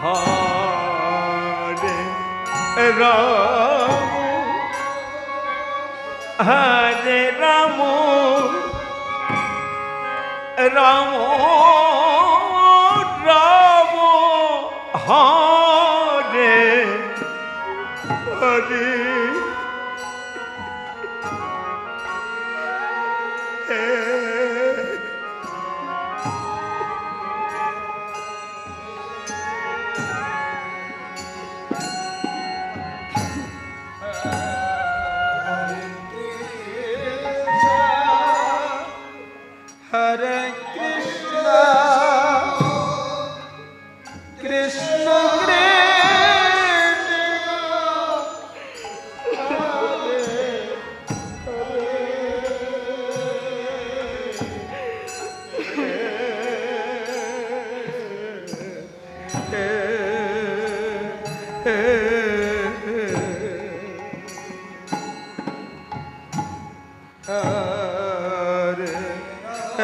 হরে Ram হরে Ram Ram Ram Hare Hare Hare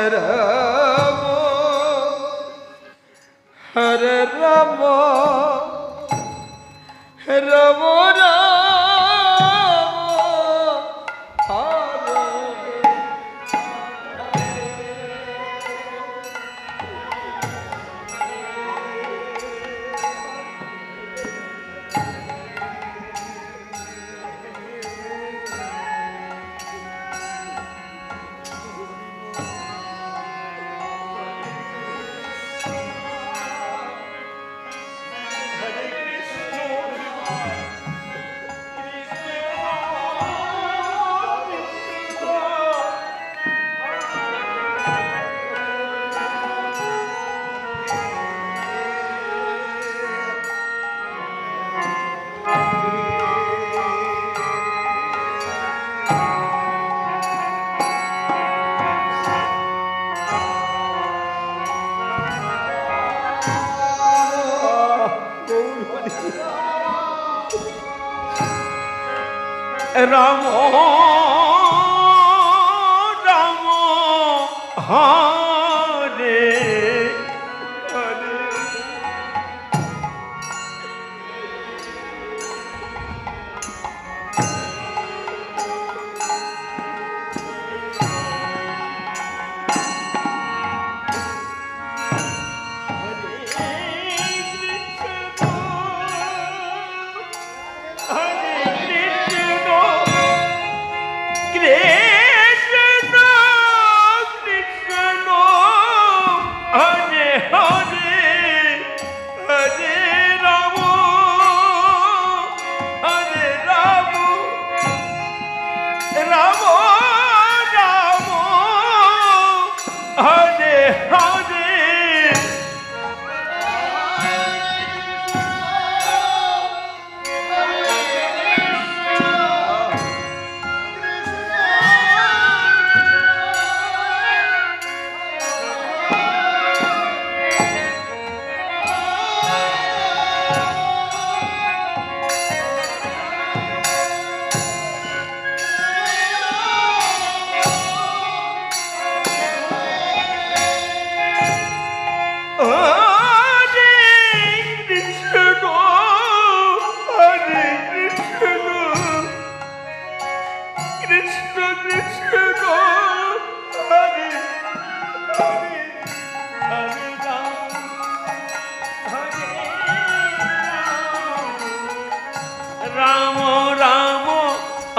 Hare Ram Ram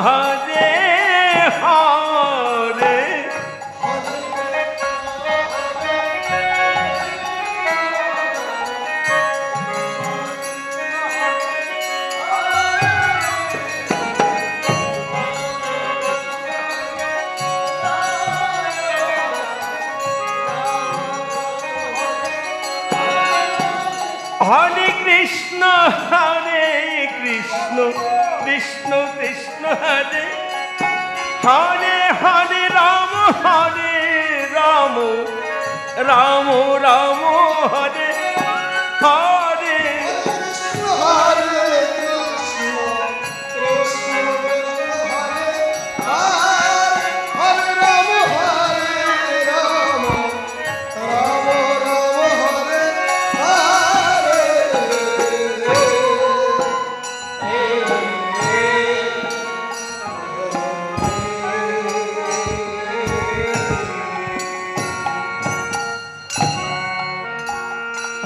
Hare Hare. হরে Krishna হরে Krishna. Krishna Krishna হরে। Hare Hare Ram হরে Ram. Ram Ram হরে। Hare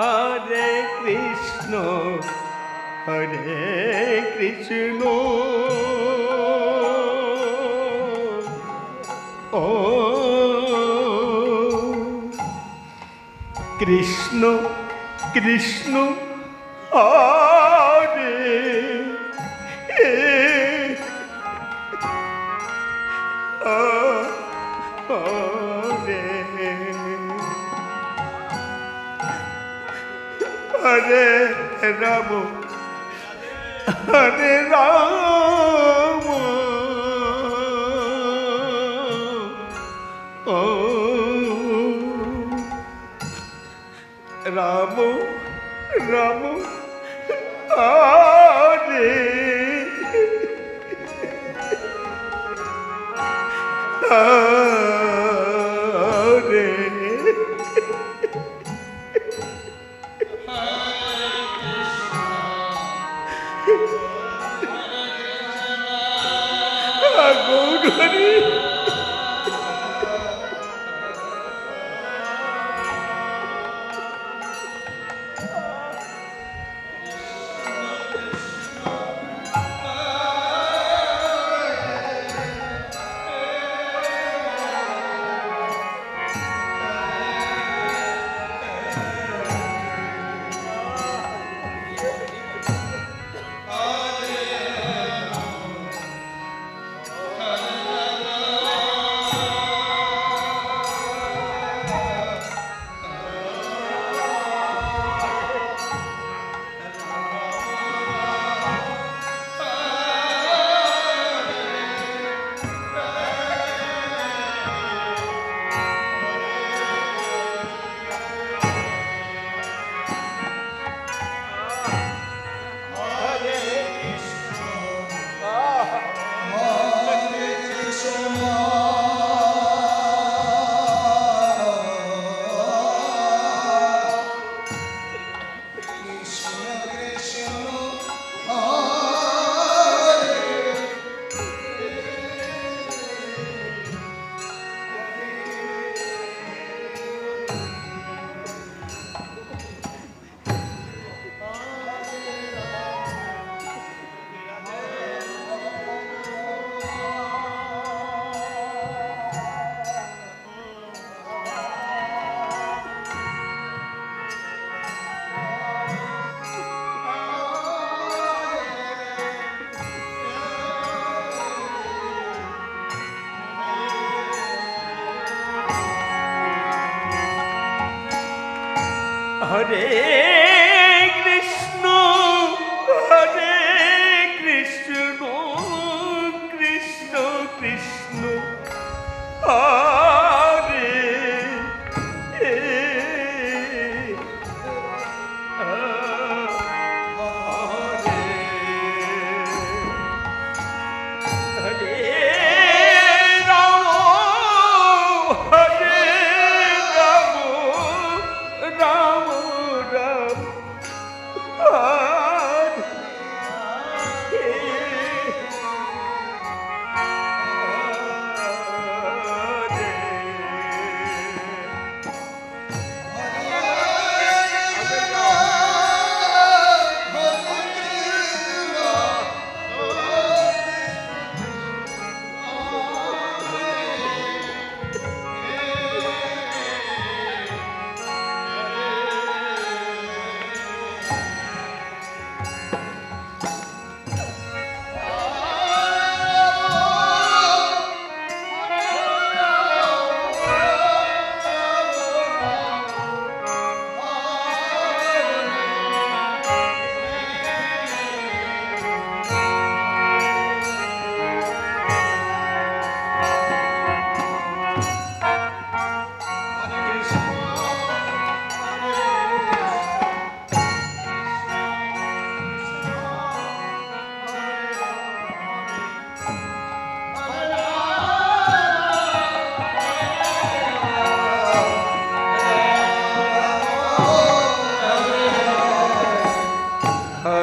Hare Krishna হরে Krishna. ও Krishna Krishna Hare Hare Hare Ram হরে Ram honey.